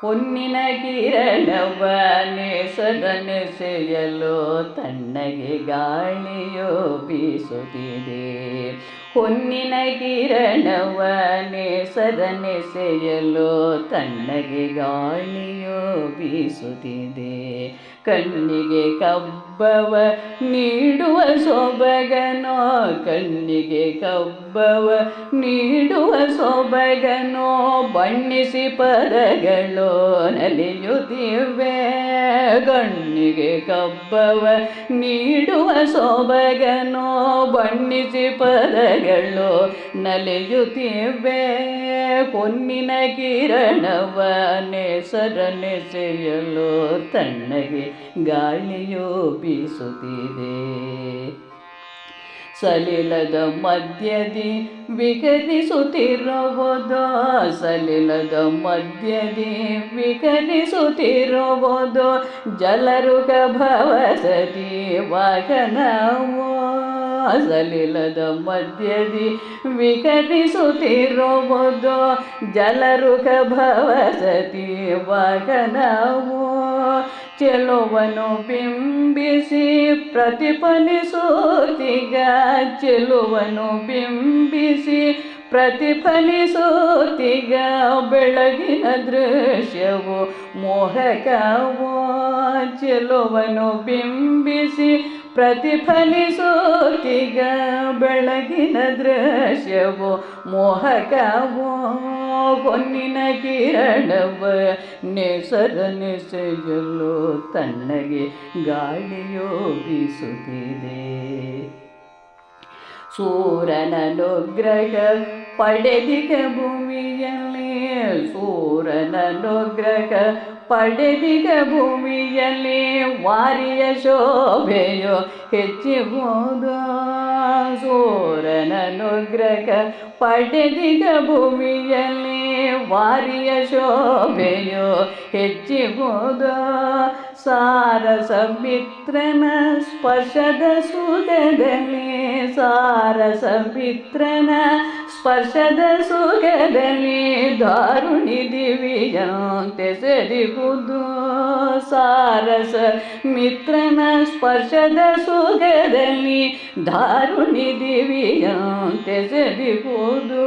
ಹೊನ್ನಿನ ಕಿರಣವ ಸೆಯಲು ತಣ್ಣಗೆ ಗಾಳಿಯೋ ಬೀಸುತ್ತಿದೆ. ಹೊನ್ನಿನ ಕಿರಣವ ಸೆಯಲು ತಣ್ಣಗೆ ಗಾಳಿಯೋ ಬೀಸುತ್ತಿದೆ. ಕಣ್ಣಿಗೆ ಕಬ್ಬವ ನೀಡುವ ಸೊಬಗನೋ, ಕಣ್ಣಿಗೆ ಕಬ್ಬವ ನೀಡುವ ಸೊಬಗನೋ, ಬಣ್ಣಿಸಿ ಪದಗಳು ನಲಿಯುತ್ತಿವೆ ಗಣ್ಣಿಗೆ ಕಬ್ಬವ ನೀಡುವ ಸೊಬಗನೋ ಬಣ್ಣಿಸಿ ಪದಗಳು ನಲಿಯುತ್ತಿವೆ. ಪೊನ್ನಿನ ಕಿರಣವ ನೆಸರನೆಸೆಯಲು ತಣ್ಣಗೆ ಗಾಳಿಯೋ ಬೀಸುತ್ತಿದೆ. ಸಲಿಲದ ಮಧ್ಯದಿ ವಿಕರಿಸುತ್ತಿರುವುದು ಸಲಿಲದ ಮಧ್ಯದಿ ವಿಕರಿಸುತ್ತಿರುವುದು ಜಲರುಗ ಭವಸತಿ ವಾಹನವೋ ಸಲಿಲದ ಮಧ್ಯದಿ ವಿಕರಿಸುತ್ತಿರುವುದು ಜಲರುಗ ಭವಸತಿ ವಾಹನವೋ ಚೆಲುವನು ಬಿಂಬಿಸಿ ಪ್ರತಿಫಲಿಸೋತಿಗ. ಚೆಲುವನು ಬಿಂಬಿಸಿ ಪ್ರತಿಫಲಿಸೋತಿಗ. ಬೆಳಗಿನ ದೃಶ್ಯವು ಮೋಹಕವೋ. ಚೆಲುವನು ಬಿಂಬಿಸಿ ಪ್ರತಿಫಲಿಸೋತಿಗ ಬೆಳಗಿನ ದೃಶ್ಯವೋ ಮೋಹಕವೋ ಹೊನ್ನಿನ ಕಿರಣವ ನೆಸರನೆಸೆಯಲು ತಣ್ಣಗೆ ಗಾಳಿಯೋ ಬೀಸುತ್ತಿದೆ ಸೂರನನುಗ್ರಹ ಪಡೆದಿಗ ಭೂಮಿಯಲ್ಲಿ ಸೂರನನುಗ್ರಹ ಪಡೆದಿಗ ಭೂಮಿಯಲ್ಲಿ ವಾರಿಯ ಶೋಭೆಯು ಹೆಚ್ಚಿಬೋದು ಸೂರನನುಗ್ರಹ ಪಡೆದಿದ ಭೂಮಿಯಲ್ಲಿ ವಾರಿಯ ಶೋಭೆಯು ಹೆಚ್ಚಿಬೋದು ಸಾರಸ ಮಿತ್ರನ ಸ್ಪರ್ಶದ ಸುಖದಲ್ಲಿ ಸಾರಸ ಮಿತ್ರನ ಸ್ಪರ್ಶದ ಸುಖದಲ್ಲಿ ದಾರುಣಿ ದಿವಿಯಂತೆ ಸರಿಗುವುದು ಸಾರಸ ಮಿತ್ರನ ಸ್ಪರ್ಶದ ಸುಖದಲ್ಲಿ ದಾರುಣಿ ದಿವಿಯಂತೆ ಸರಿಗುವುದು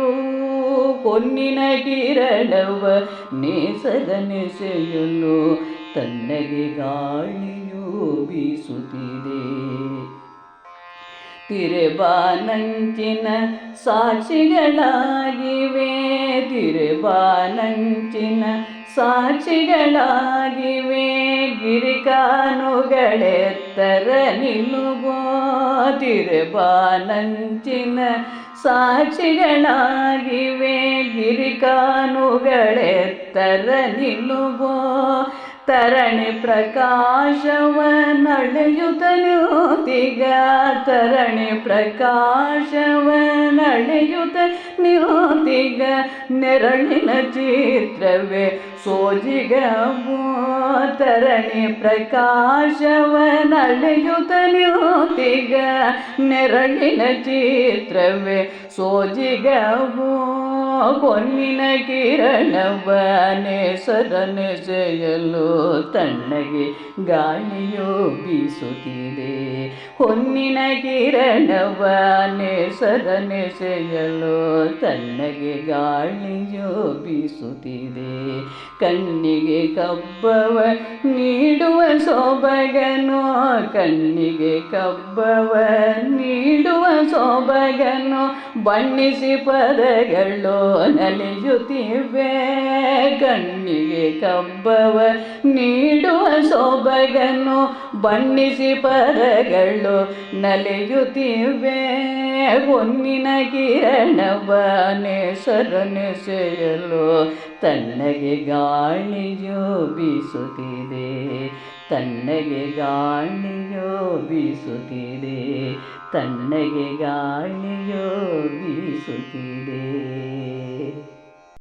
ಪೊನ್ನಿನ ಕಿರಣವ ನೇಸದ ನೆಸೆಯಲು, ತಣ್ಣಗೆ ಗಾಳಿಯು ಬೀಸುತ್ತಿದೆ. തിരുബാനഞ്ചിന സാക്ഷികളാകിവേ തിരുബാനഞ്ചിന സാക്ഷികളാകിവേ ഗിരികാനുകളെത്തര നിന്നുകോ തിരുബാനഞ്ചിന സാക്ഷികളാകിവേ ഗിരികാനുകളെത്തര നിന്നുകോ ತರಣಿ ಪ್ರಕಾಶವ ತಿಗ. ತರಣಿ ಪ್ರಕಾಶವ ನಡೆಯುತ್ತ ನ್ಯೂತಿಗ ನೆರಳಿನ ಚಿತ್ರವೇ ಸೋಜಿಗ ತರಣಿ ಪ್ರಕಾಶವ ನಡೆಯುತ್ತ ನ್ಯೂತಿಗ ನೆರಳಿನ ಚಿತ್ರವೇ ಸೋಜಿಗವೋ ಹೊನ್ನಿನ ಕಿರಣವ ಜಯಲು ತಣ್ಣಗೆ ಗಾಳಿಯೋ ಬೀಸುತ್ತಿದೆ. ಹೊನ್ನಿನ ಕಿರಣವ ಜಯಲು ತಣ್ಣಗೆ ಗಾಳಿಯೋ ಬೀಸುತ್ತಿದೆ. ಕಣ್ಣಿಗೆ ಕಬ್ಬವ ನೀಡುವ ಸೊಬಗನು, ಕಣ್ಣಿಗೆ ಕಬ್ಬವ ಸೊಬಗನು ಬಣ್ಣಿಸಿ ಪದಗಳು ನಲಿಯುತ್ತಿವೆ. ಕಣ್ಣಿಗೆ ಕಬ್ಬವ ನೀಡುವ ಸೊಬಗನು ಬಣ್ಣಿಸಿ ಪದಗಳು ನಲಿಯುತ್ತಿವೆ. ಹೊನ್ನಿನ ಕಿರಣವ ನೆಸರನೆಸೆಯಲು ತಣ್ಣಗೆ ಗಾಳಿಯು ಬೀಸುತ್ತಿದೆ. ತಣ್ಣಗೆ ಗಾಳಿಯೋ ಬೀಸುತ್ತಿದೆ. ತಣ್ಣಗೆ ಗಾಳಿಯೋ ಬೀಸುತ್ತಿದೆ.